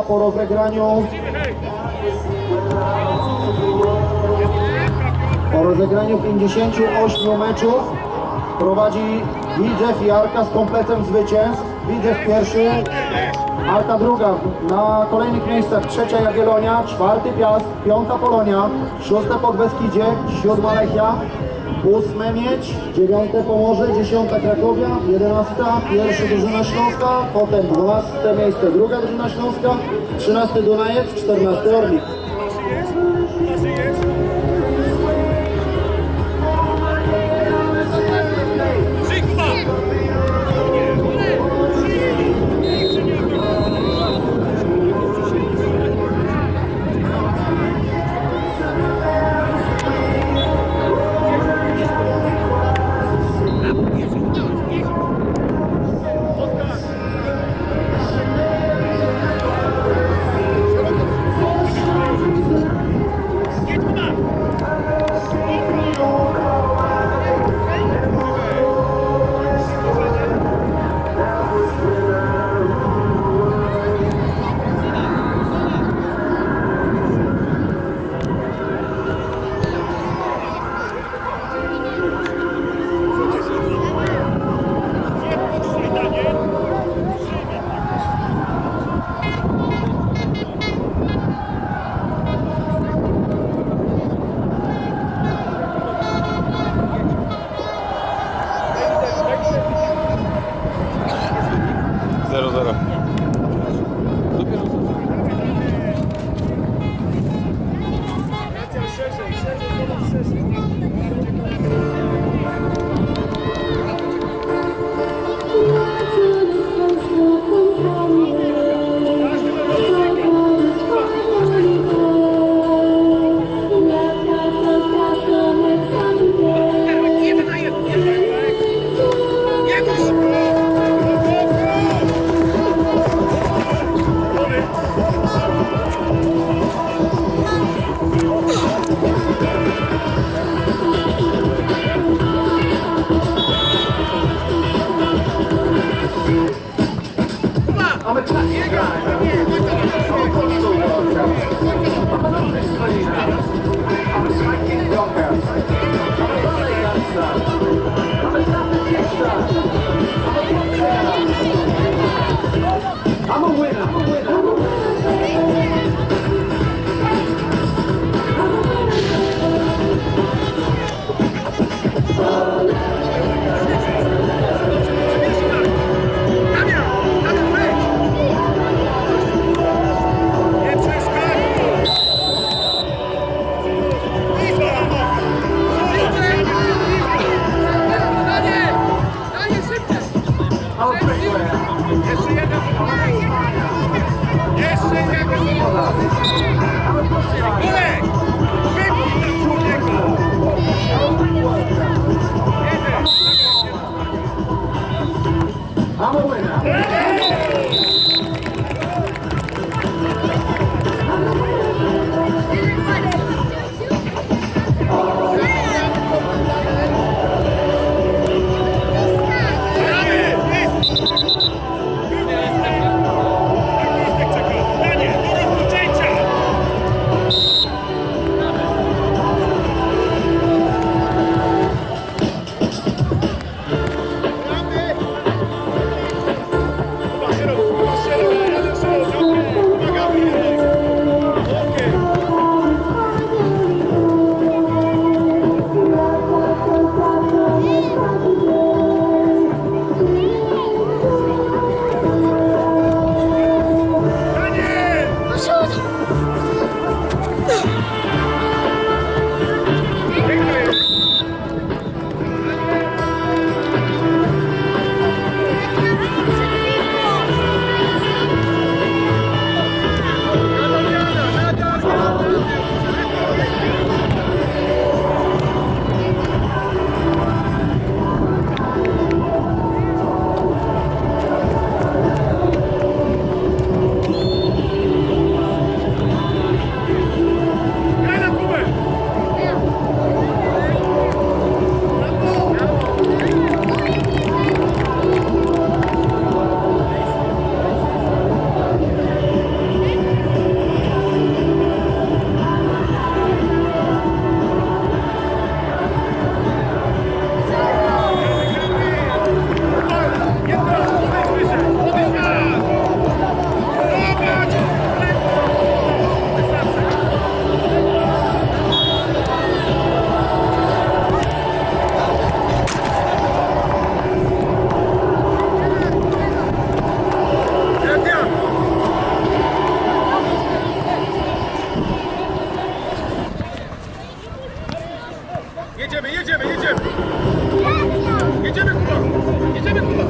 po rozegraniu po rozegraniu 58 meczów prowadzi Widzew i Arka z kompletem zwycięstw. Widzew pierwszy, Arka druga. Na kolejnych miejscach trzecia Jagiellonia, czwarty Piast, piąta Polonia, szóste Podbeskidzie, siódma Lechia, ósme Miedź, dziewiąte Pomorze, dziesiąta Krakowia, jedenasta pierwsza drużyna Śląska, potem dwunaste miejsce druga drużyna Śląska, trzynasty Dunajec, czternasty Orlik. Jedziemy, jedziemy, jedziemy! Jedziemy, Kuba! Jedziemy, Kuba! Jedziemy, Kuba!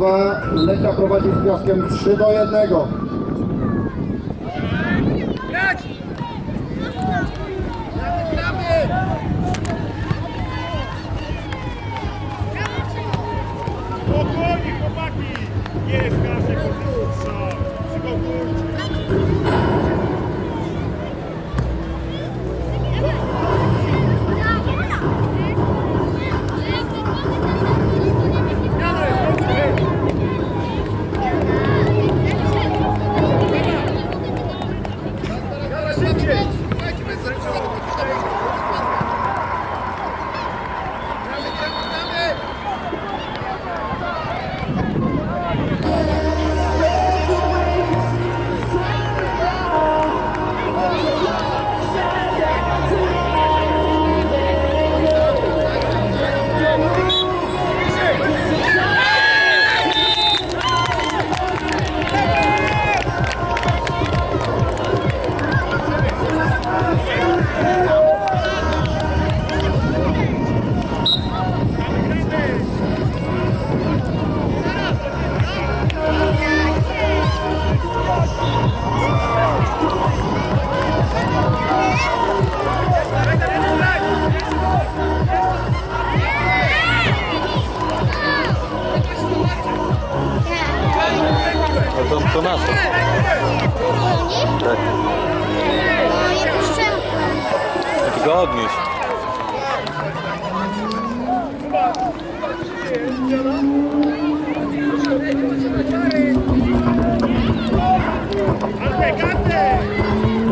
2 Lechia prowadzi z piaskiem 3 do 1.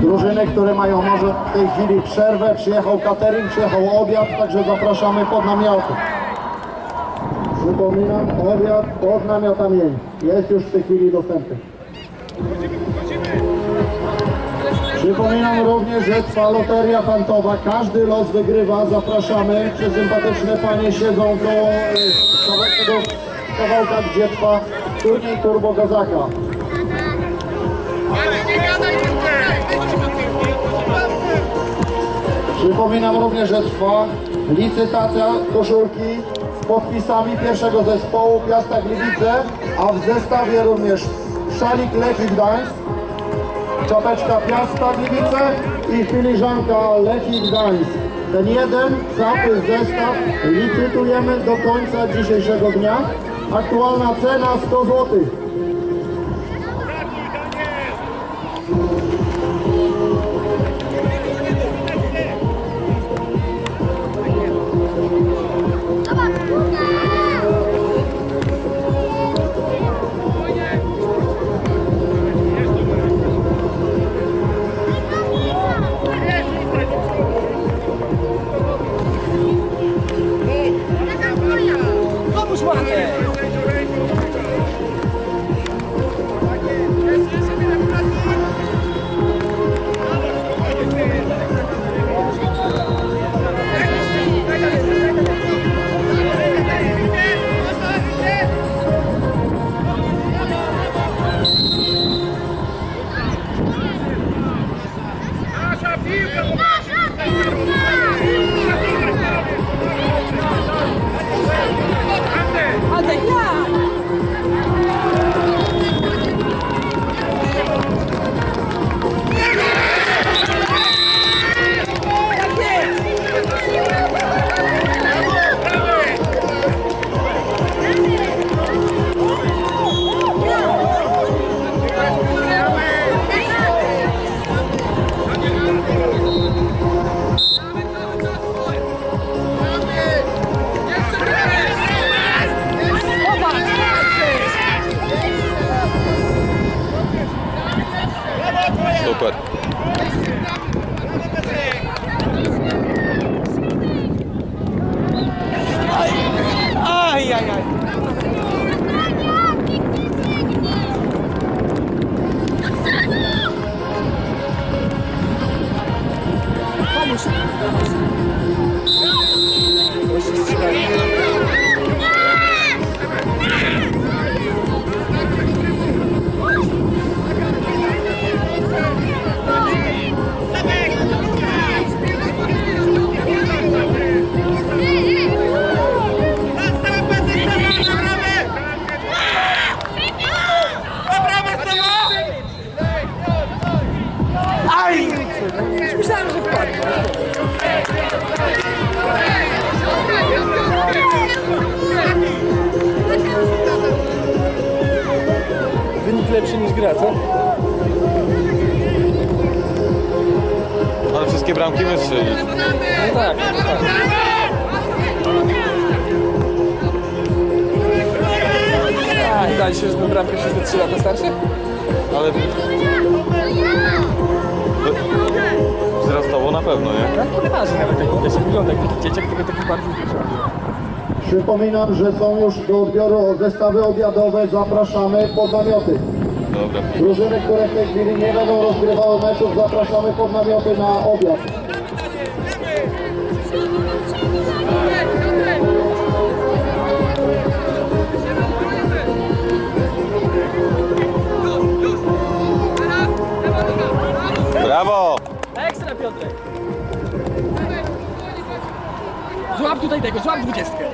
Drużyny, które mają może w tej chwili przerwę, przyjechał catering, przyjechał obiad, także zapraszamy pod namioty. Przypominam, obiad pod namiotami jest już w tej chwili dostępny. Przypominam również, że trwa loteria fantowa. Każdy los wygrywa. Zapraszamy. Przesympatyczne panie siedzą do tego kawałka, gdzie trwa turniej Turbo Gazaka. Przypominam również, że trwa licytacja koszulki z podpisami pierwszego zespołu Piasta Gliwice, a w zestawie również szalik Lechii Gdańsk, czapeczka Piasta Gliwice i filiżanka Lechii Gdańsk. Ten jeden cały zestaw licytujemy do końca dzisiejszego dnia. Aktualna cena 100 zł. Супер. Ай-яй-яй! Pewno, nie? Tak, to nieważne nawet jak widać, jak wygląda jak taki dzieciak, tylko taki bardzo duży. Przypominam, że są już do odbioru zestawy obiadowe. Zapraszamy pod namioty. Dobra. Drużyny, które w tej chwili nie będą rozgrywały meczów, zapraszamy pod namioty na obiad. Tutaj tego, złap dwudziestkę.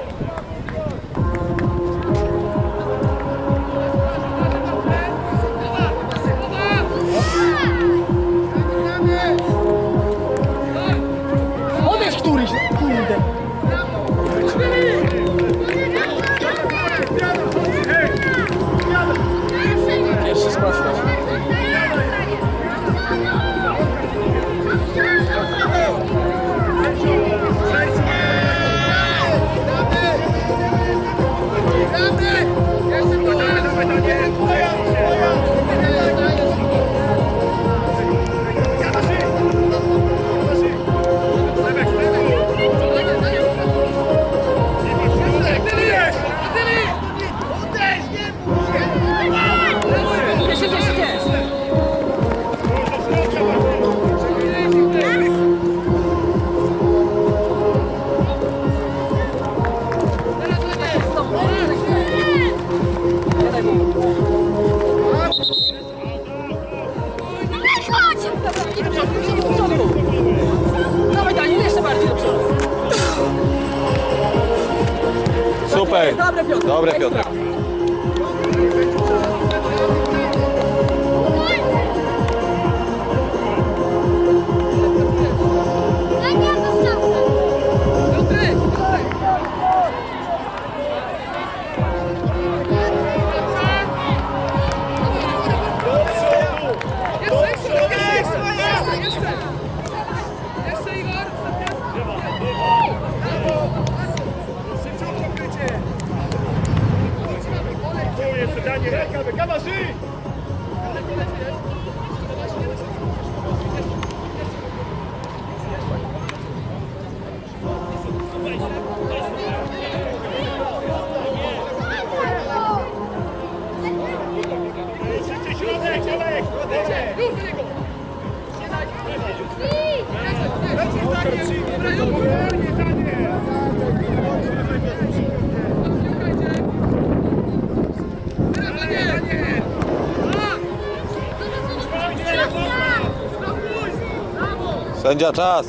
Sędzia czas.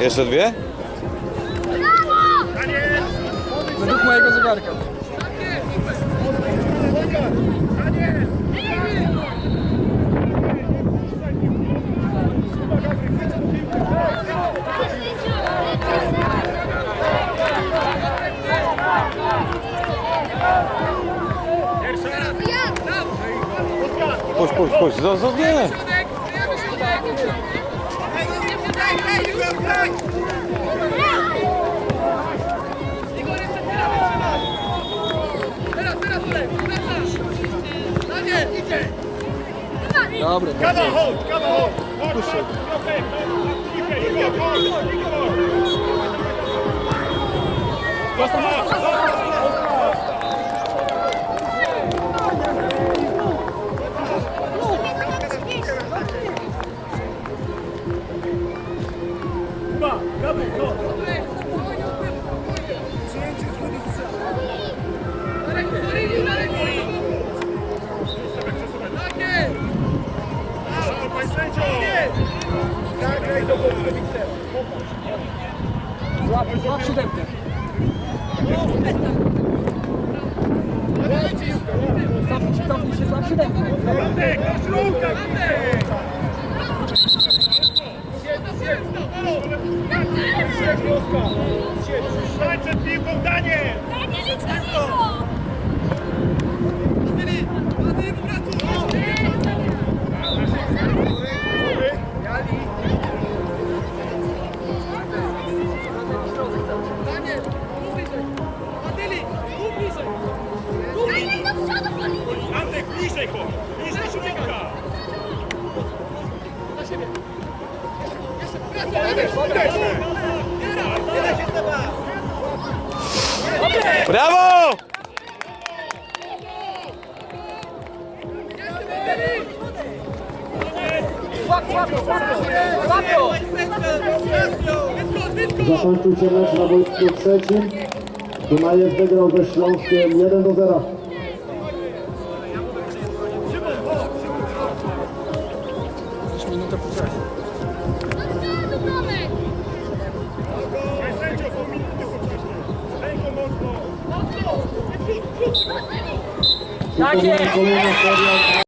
Jeszcze dwie? Według mojego zegarka. No, no nie. Dobra, Kawa, chodź, kawa, chodź! Chodź, chodź, chodź, Igor, chodź, Stań przed piłką, Daniel! Antek, bliżej chodź! Brawo! Zakończył się mecz na boisku trzecim. Dunajew wygrał ze Śląskiem 1 do 0. 我们共同的光荣。